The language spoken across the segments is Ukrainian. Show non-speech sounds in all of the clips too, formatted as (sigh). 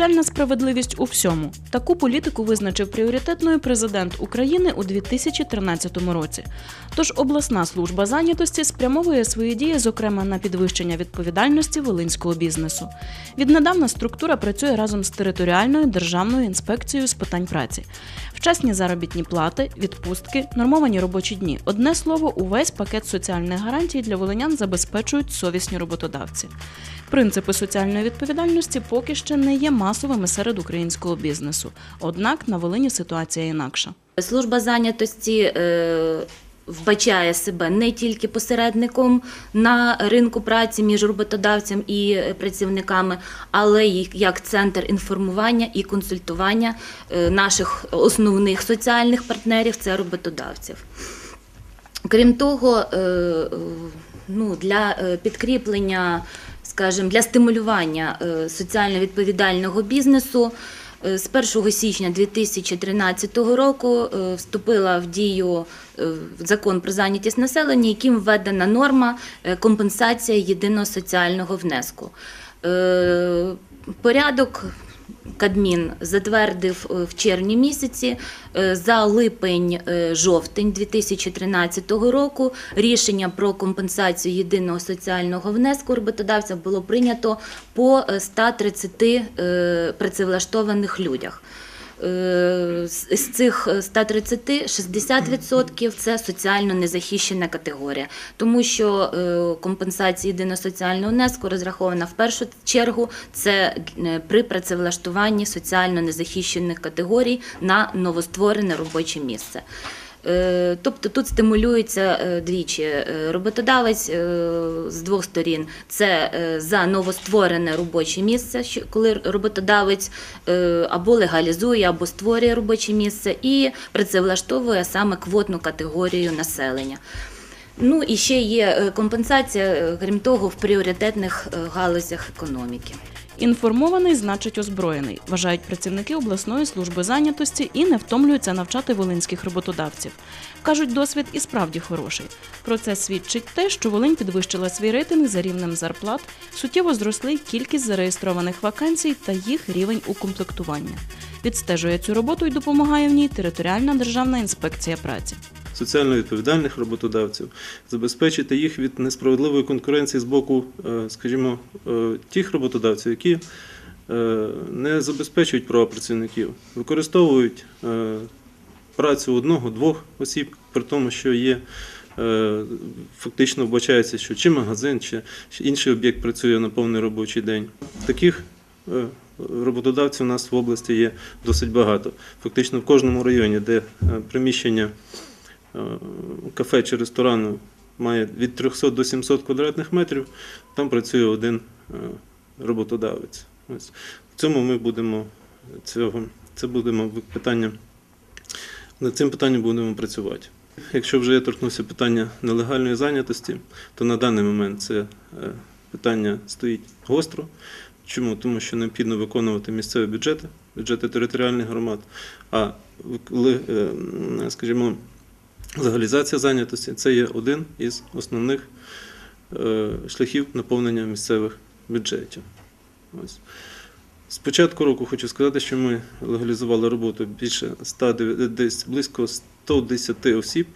Соціальна справедливість у всьому. Таку політику визначив пріоритетною президент України у 2013 році. Тож обласна служба зайнятості спрямовує свої дії, зокрема на підвищення відповідальності волинського бізнесу. Віднедавна структура працює разом з територіальною державною інспекцією з питань праці. Вчасні заробітні плати, відпустки, нормовані робочі дні. Одне слово, увесь пакет соціальних гарантій для волинян забезпечують совісні роботодавці. Принципи соціальної відповідальності поки ще не є масовими серед українського бізнесу. Однак на Волині ситуація інакша. Служба зайнятості е, вбачає себе не тільки посередником на ринку праці між роботодавцем і е, працівниками, але й як центр інформування і консультування е, наших основних соціальних партнерів це роботодавців. Крім того, ну, для підкріплення, скажімо, для стимулювання е, соціально відповідального бізнесу е, з 1 січня 2013 року е, вступила в дію закон про зайнятість населення, яким введена норма компенсація єдиного соціального внеску. Порядок Кадмін затвердив е, в червні місяці е, за липень-жовтень 2013 року рішення про компенсацію єдиного соціального внеску роботодавця було прийнято по е, 130 е, працевлаштованих людях. Е, З цих 130 60% – це соціально незахищена категорія, тому що е, компенсація єдиного соціального внеску розрахована в першу чергу це е, при працевлаштуванні соціально незахищених категорій на новостворене робоче місце. Е, Тобто тут стимулюється е, двічі. Е, Роботодавець з двох сторін це за новостворене робоче місце, коли роботодавець або легалізує, або створює робоче місце і працевлаштовує саме квотну категорію населення. Ну і ще є компенсація, крім того, в пріоритетних галузях економіки. Інформований значить озброєний, вважають працівники обласної служби зайнятості і не втомлюються навчати волинських роботодавців. Кажуть, досвід і справді хороший. Про це свідчить те, що Волинь підвищила свій рейтинг за рівнем зарплат, суттєво зросли кількість зареєстрованих вакансій та їх рівень укомплектування. Відстежує цю роботу і допомагає в ній територіальна державна інспекція праці. Соціально відповідальних роботодавців, забезпечити їх від несправедливої конкуренції з боку, е, скажімо, е, тих роботодавців, які е, не забезпечують права працівників, використовують працю одного-двох осіб, при тому, що є. Фактично вбачається, що чи магазин, чи інший об'єкт працює на повний робочий день. Таких роботодавців у нас в області є досить багато. Фактично в кожному районі, де приміщення кафе чи ресторану має від 300 до 700 квадратних метрів, там працює один е, роботодавець. Ось. В цьому ми будемо цього, це будемо питання, над цим питанням будемо працювати. Якщо вже я торкнувся питання нелегальної зайнятості, то на даний момент це е, питання стоїть гостро. Чому? Тому що необхідно виконувати місцеві бюджети, бюджети територіальних громад, а е, скажімо, Легалізація зайнятості це є один із основних е, шляхів наповнення місцевих бюджетів. Ось. З початку року хочу сказати, що ми легалізували роботу більше 100, десь близько 110 осіб.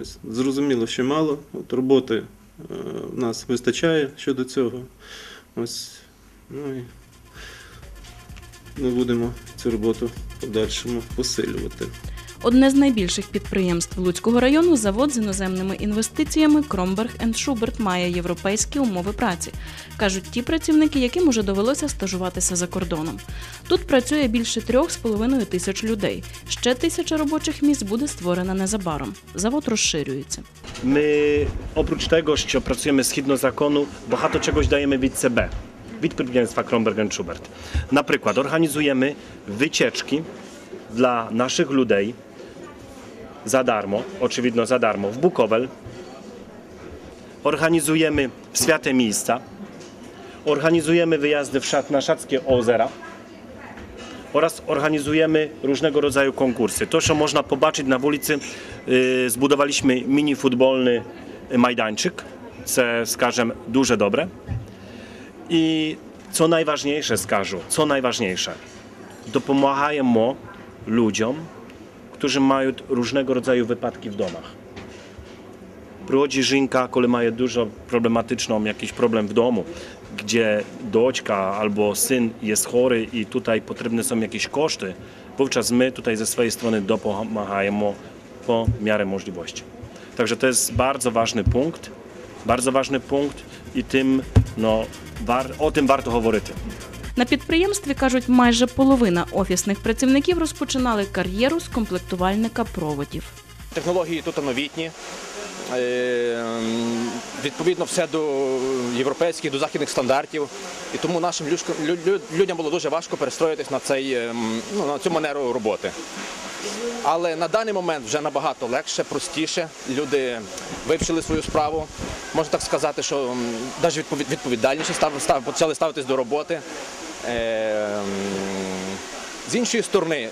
Ось. Зрозуміло, що мало. От роботи е, в нас вистачає щодо цього. Ось. Ну, і ми будемо цю роботу в подальшому посилювати. Одне з найбільших підприємств Луцького району завод з іноземними інвестиціями Кромберг Шуберт має європейські умови праці, кажуть ті працівники, яким уже довелося стажуватися за кордоном. Тут працює більше трьох з половиною тисяч людей. Ще тисяча робочих місць буде створена незабаром. Завод розширюється. My oprócz tego, що працюємо згідно закону, багато чогось даємо від себе, від підприємства Kronberg Schubert. Наприклад, організуємо wycieczki dla naszych людей za darmo, oczywiście za darmo, w Bukowel. Organizujemy świate miejsca. Organizujemy wyjazdy w szat, na szackie ozera oraz organizujemy różnego rodzaju konkursy. To, co można zobaczyć na ulicy, y, zbudowaliśmy mini futbolny majdańczyk, co skażem duże dobre. I co najważniejsze skażu, co najważniejsze, dopomagają mu ludziom którzy mają różnego rodzaju wypadki w domach. Rodzicielka, które mają dużo problematyczną, jakiś problem w domu, gdzie doćka albo syn jest chory i tutaj potrzebne są jakieś koszty, wówczas my tutaj ze swojej strony dopomagajemy po miarę możliwości. Także to jest bardzo ważny punkt, bardzo ważny punkt i tym, no, o tym warto mówić. На підприємстві кажуть, майже половина офісних працівників розпочинали кар'єру з комплектувальника проводів. Технології тут новітні. Е, Відповідно, все до європейських, до західних стандартів. І тому нашим людям було дуже важко перестроїтись на, цей, ем, ну, на цю манеру роботи. Але на даний момент вже набагато легше, простіше. Люди вивчили свою справу. Можна так сказати, що навіть відповідальніше почали ставитись до роботи. Е, З іншої сторони,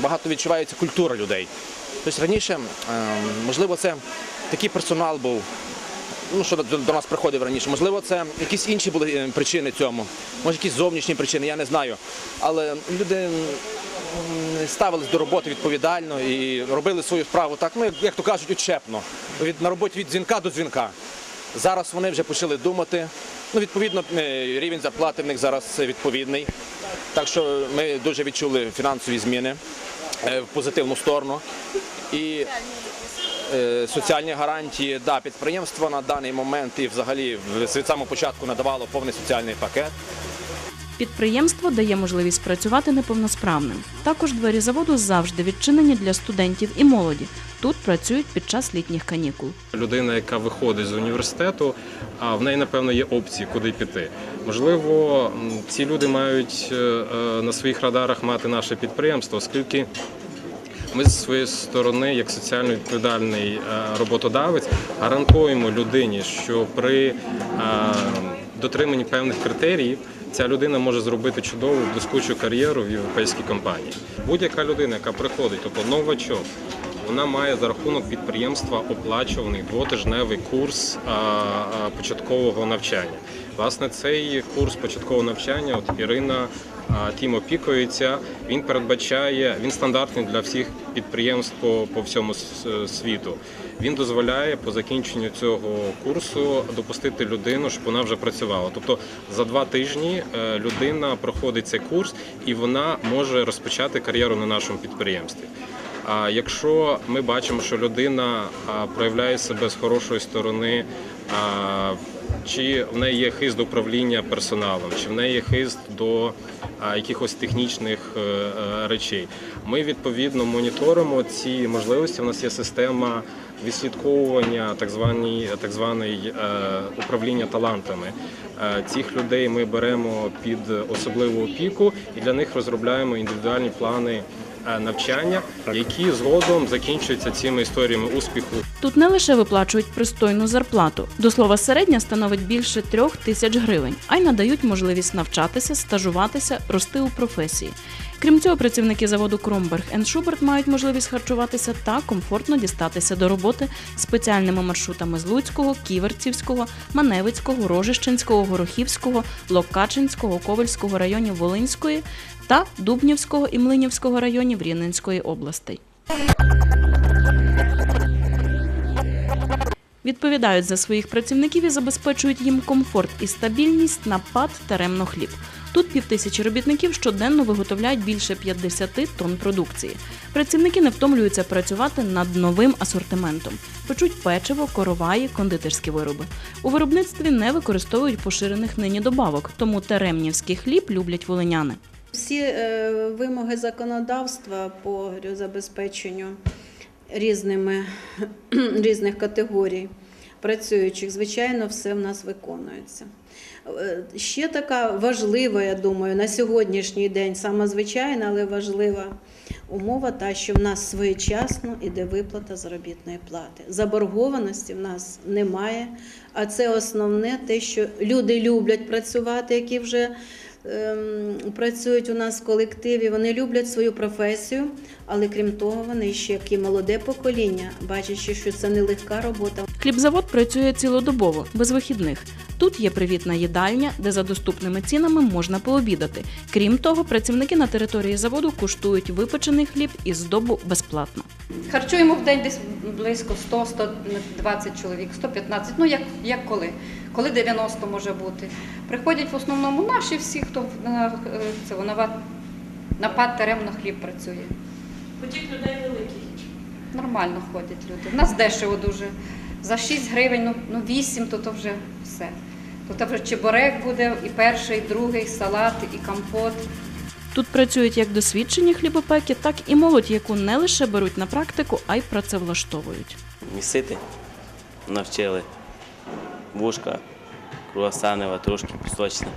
багато відчувається культура людей. Тобто раніше, ем, можливо, це такий персонал був, ну, що до, нас приходив раніше. Можливо, це якісь інші були е, причини цьому, може якісь зовнішні причини, я не знаю. Але люди ставились до роботи відповідально і робили свою справу так, ну, як, то кажуть, учепно. Від, на роботі від дзвінка до дзвінка. Зараз вони вже почали думати. Ну, відповідно, е, рівень зарплати в них зараз відповідний. Так що ми дуже відчули фінансові зміни е, в позитивну сторону. І е, соціальні гарантії, да, підприємство на даний момент і взагалі від самого початку надавало повний соціальний пакет. Підприємство дає можливість працювати неповносправним. Також двері заводу завжди відчинені для студентів і молоді. Тут працюють під час літніх канікул. людина, яка виходить з університету, а в неї напевно є опції, куди піти. Можливо, ці люди мають е, е, на своїх радарах мати наше підприємство, оскільки ми зі своєї сторони, як соціально відповідальний е, роботодавець, гарантуємо людині, що при дотриманні певних критеріїв ця людина може зробити чудову блискучу кар'єру в європейській компанії. Будь-яка людина, яка приходить, тобто новачок, вона має за рахунок підприємства оплачуваний двотижневий курс початкового навчання. Власне, цей курс початкового навчання, от Ірина тим опікується. Він передбачає, він стандартний для всіх підприємств по, по всьому світу. Він дозволяє по закінченню цього курсу допустити людину, щоб вона вже працювала. Тобто за два тижні е, людина проходить цей курс і вона може розпочати кар'єру на нашому підприємстві. А якщо ми бачимо, що людина проявляє себе з хорошої сторони, чи в неї є хист до управління персоналом, чи в неї є хист до якихось технічних е, е, речей, ми відповідно моніторимо ці можливості. У нас є система відслідковування, так звані так званий е, управління талантами. Е, Цих людей ми беремо під особливу опіку і для них розробляємо індивідуальні плани е, навчання, які згодом закінчуються цими історіями успіху. Тут не лише виплачують пристойну зарплату. До слова, середня становить більше трьох тисяч гривень, а й надають можливість навчатися, стажуватися, рости у професії. Крім цього, працівники заводу Кромберг Шуберт мають можливість харчуватися та комфортно дістатися до роботи спеціальними маршрутами з Луцького, Ківерцівського, Маневицького, Рожищенського, Горохівського, Локачинського, Ковальського районів Волинської та Дубнівського і Млинівського районів Рівненської областей. Відповідають за своїх працівників і забезпечують їм комфорт і стабільність на ПАД Теремно хліб. Тут півтисячі робітників щоденно виготовляють більше 50 тонн продукції. Працівники не втомлюються працювати над новим асортиментом. Печуть печиво, короваї, кондитерські вироби. У виробництві не використовують поширених нині добавок, тому теремнівський хліб люблять волиняни. Всі е, вимоги законодавства по забезпеченню різними, (clears throat) різних категорій працюючих, звичайно, все в нас виконується. Е, Ще така важлива, я думаю, на сьогоднішній день, саме звичайна, але важлива умова, та, що в нас своєчасно іде виплата заробітної плати. Заборгованості в нас немає, а це основне те, що люди люблять працювати, які вже працюють у нас в колективі, вони люблять свою професію, але крім того, вони ще як і молоде покоління, бачачи, що це нелегка робота. Хлібзавод працює цілодобово, без вихідних. Тут є привітна їдальня, де за доступними цінами можна пообідати. Крім того, працівники на території заводу куштують випечений хліб і здобу безплатно. Харчуємо в день десь близько 100-120 чоловік, 115, ну як, як коли. Коли 90 може бути. Приходять в основному наші всі, хто е, це, на, ва- на пад терем на хліб працює. Потік людей великий. Нормально ходять люди. У нас дешево дуже. За 6 гривень, ну, ну 8, то, то вже все. То, то вже чебурек буде, і перший, і другий, і салат, і компот. Тут працюють як досвідчені хлібопеки, так і молодь, яку не лише беруть на практику, а й працевлаштовують. місити навчили. Вушка, круасанова, трошки пісочна.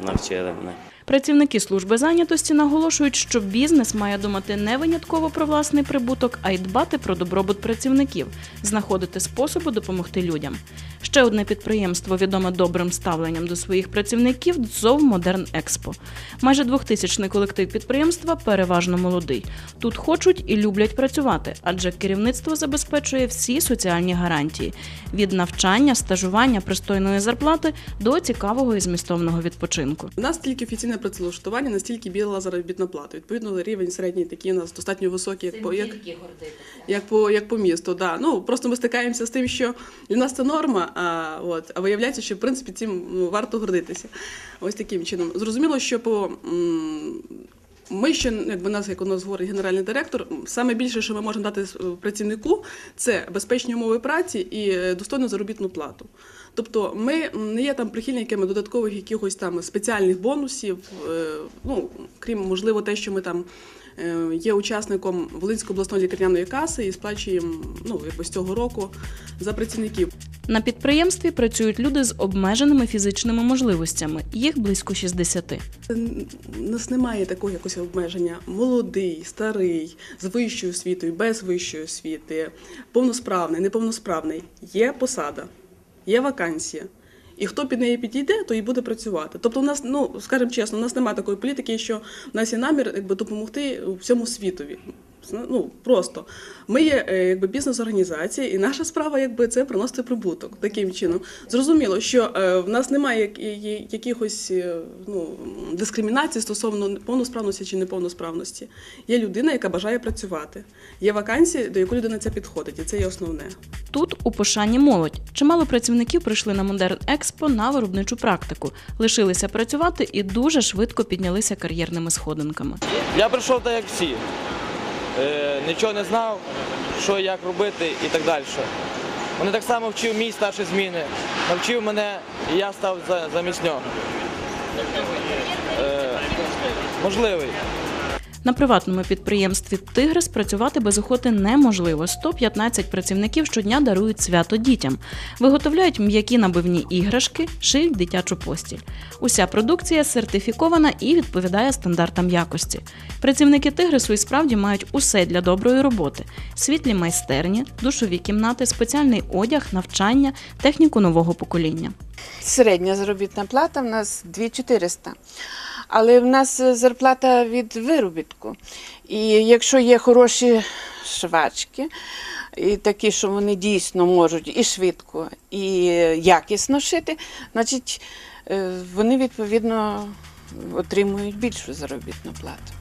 Навчили мене. Працівники служби зайнятості наголошують, що бізнес має думати не винятково про власний прибуток, а й дбати про добробут працівників, знаходити способи допомогти людям. Ще одне підприємство, відоме добрим ставленням до своїх працівників ЗОВ Модерн Експо. Майже двохтисячний колектив підприємства переважно молодий. Тут хочуть і люблять працювати, адже керівництво забезпечує всі соціальні гарантії від навчання, стажування, пристойної зарплати до цікавого і змістовного відпочинку. У нас тільки офіційне працевлаштування, настільки біла заробітна плата. Відповідно, рівень середній такий у нас достатньо високий, як по як, як по як по місту. Да. Ну просто ми стикаємося з тим, що для нас це норма, а от а виявляється, що в принципі цим ну, варто гордитися. Ось таким чином. Зрозуміло, що по ми ще, якби нас, як у нас говорить генеральний директор, саме більше, що ми можемо дати працівнику, це безпечні умови праці і е, достойну заробітну плату. Тобто ми не є там прихильниками додаткових якихось там спеціальних бонусів, е, ну крім можливо, те, що ми там є учасником Волинської обласної лікарняної каси і сплачуємо ну, якби з цього року за працівників. На підприємстві працюють люди з обмеженими фізичними можливостями. Їх близько 60. У нас немає такого якогось обмеження. Молодий, старий, з вищою освітою, без вищої освіти, повносправний, неповносправний. Є посада, є вакансія. І хто під неї підійде, то і буде працювати. Тобто, у нас, ну скажімо чесно, у нас немає такої політики, що в нас є намір якби допомогти всьому світові. Ну просто ми є е, якби бізнес-організація, і наша справа якби це приносити прибуток таким чином. Зрозуміло, що е, в нас немає як- якихось е, ну, дискримінацій стосовно повносправності чи неповносправності. Є людина, яка бажає працювати. Є вакансія, до якої людина це підходить, і це є основне. Тут у пошані молодь. Чимало працівників прийшли на Модерн Експо на виробничу практику, лишилися працювати і дуже швидко піднялися кар'єрними сходинками. Я прийшов так, як всі. Е, нічого не знав, що як робити і так далі. Вони так само вчив мій старший зміни, навчив мене, і я став за, замість нього. Е, можливий. На приватному підприємстві Тигрис працювати без охоти неможливо. 115 працівників щодня дарують свято дітям, виготовляють м'які набивні іграшки, шиють дитячу постіль. Уся продукція сертифікована і відповідає стандартам якості. Працівники Тигрису і справді мають усе для доброї роботи: світлі майстерні, душові кімнати, спеціальний одяг, навчання, техніку нового покоління. Середня заробітна плата в нас 2400. Але в нас е, зарплата від виробітку. І якщо є хороші швачки, і такі, що вони дійсно можуть і швидко, і якісно шити, значить е, вони відповідно отримують більшу заробітну плату.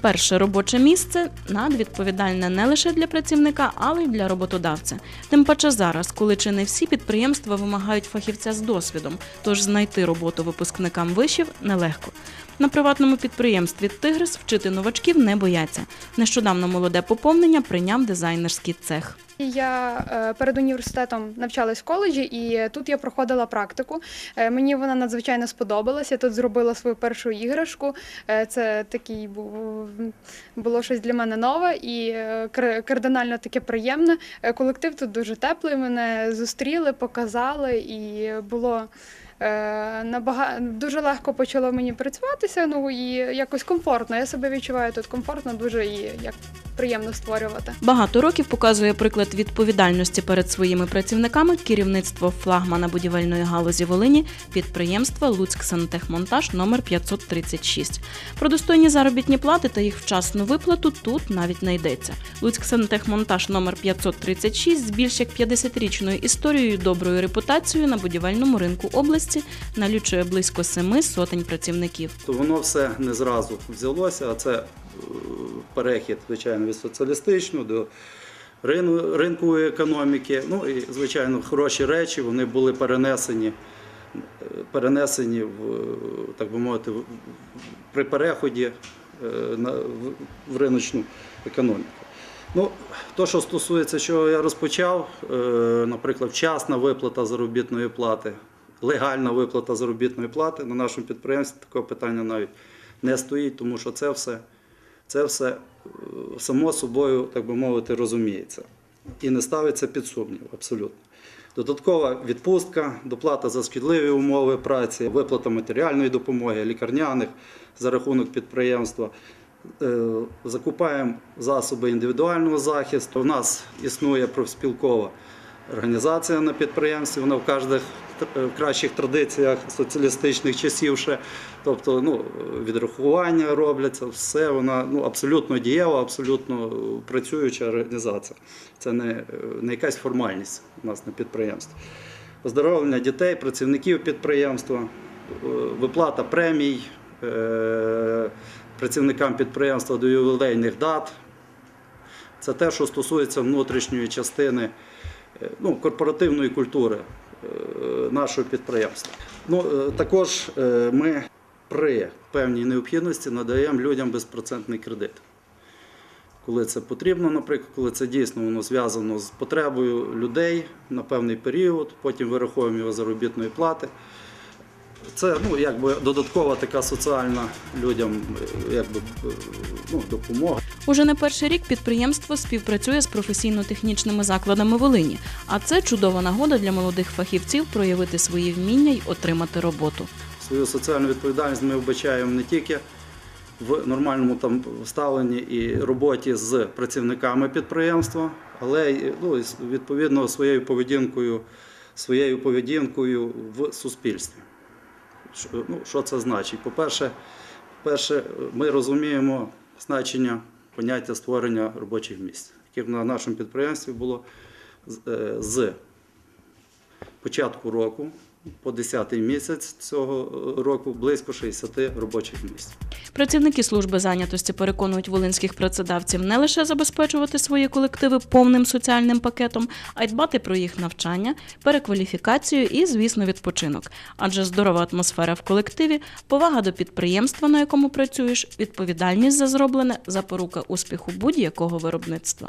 Перше робоче місце надвідповідальне не лише для працівника, але й для роботодавця. Тим паче зараз, коли чи не всі підприємства вимагають фахівця з досвідом, тож знайти роботу випускникам вишів нелегко. На приватному підприємстві Тигрис вчити новачків не бояться. Нещодавно молоде поповнення прийняв дизайнерський цех. Я е, перед університетом навчалась в коледжі, і тут я проходила практику. Е, Мені вона надзвичайно сподобалася. Я тут зробила свою першу іграшку. Е, Це такий був було щось для мене нове і кардинально таке приємне. Колектив тут дуже теплий. Мене зустріли, показали, і було набага... дуже легко почало мені працюватися. Ну і якось комфортно. Я себе відчуваю тут комфортно, дуже і як приємно створювати. Багато років показує приклад відповідальності перед своїми працівниками керівництво флагмана будівельної галузі Волині підприємства Луцьк Сантехмонтаж номер 536. Про достойні заробітні плати та їх вчасну виплату тут навіть не йдеться. Луцьк Сантехмонтаж номер 536 з більш як 50-річною історією доброю репутацією на будівельному ринку області налічує близько семи сотень працівників. то воно все не зразу взялося, а це е, перехід, звичайно, від соціалістичного до ринкової економіки. Ну і, звичайно, хороші речі вони були перенесені, перенесені в, так би мовити, при переході е, на, в, в риночну економіку. Ну, то, що стосується, чого я розпочав, е, наприклад, вчасна виплата заробітної плати, легальна виплата заробітної плати на нашому підприємстві такого питання навіть не стоїть, тому що це все, це все е, само собою, так би мовити, розуміється. І не ставиться під сумнів абсолютно. Додаткова відпустка, доплата за шкідливі умови праці, виплата матеріальної допомоги, лікарняних за рахунок підприємства. Е, Закупаємо засоби індивідуального захисту. У нас існує профспілкова організація на підприємстві, вона в кожних в кращих традиціях соціалістичних часів ще. Тобто ну, відрахування робляться, все вона ну, абсолютно дієва, абсолютно працююча організація. Це не, е, не якась формальність у нас на підприємстві. Оздоровлення дітей, працівників підприємства, е, виплата премій е, працівникам підприємства до ювілейних дат. Це те, що стосується внутрішньої частини е, ну, корпоративної культури е, нашого підприємства. Ну, е, також е, ми при певній необхідності надаємо людям безпроцентний кредит. Коли це потрібно, наприклад, коли це дійсно воно зв'язано з потребою людей на певний період, потім вираховуємо його заробітної плати. Це ну, якби додаткова така соціальна людям е, якби, е, ну, допомога. Уже не перший рік підприємство співпрацює з професійно-технічними закладами Волині, а це чудова нагода для молодих фахівців проявити свої вміння й отримати роботу. Свою соціальну відповідальність ми вбачаємо не тільки в нормальному там ставленні і роботі з працівниками підприємства, але й ну, відповідно своєю поведінкою, своєю поведінкою в суспільстві. Ну, що це значить? По-перше, перше, ми розуміємо значення поняття створення робочих місць, яких на нашому підприємстві було е, з початку року по 10 місяць цього року близько 60 робочих місць. Працівники служби зайнятості переконують волинських працедавців не лише забезпечувати свої колективи повним соціальним пакетом, а й дбати про їх навчання, перекваліфікацію і, звісно, відпочинок. Адже здорова атмосфера в колективі, повага до підприємства, на якому працюєш, відповідальність за зроблене запорука успіху будь-якого виробництва.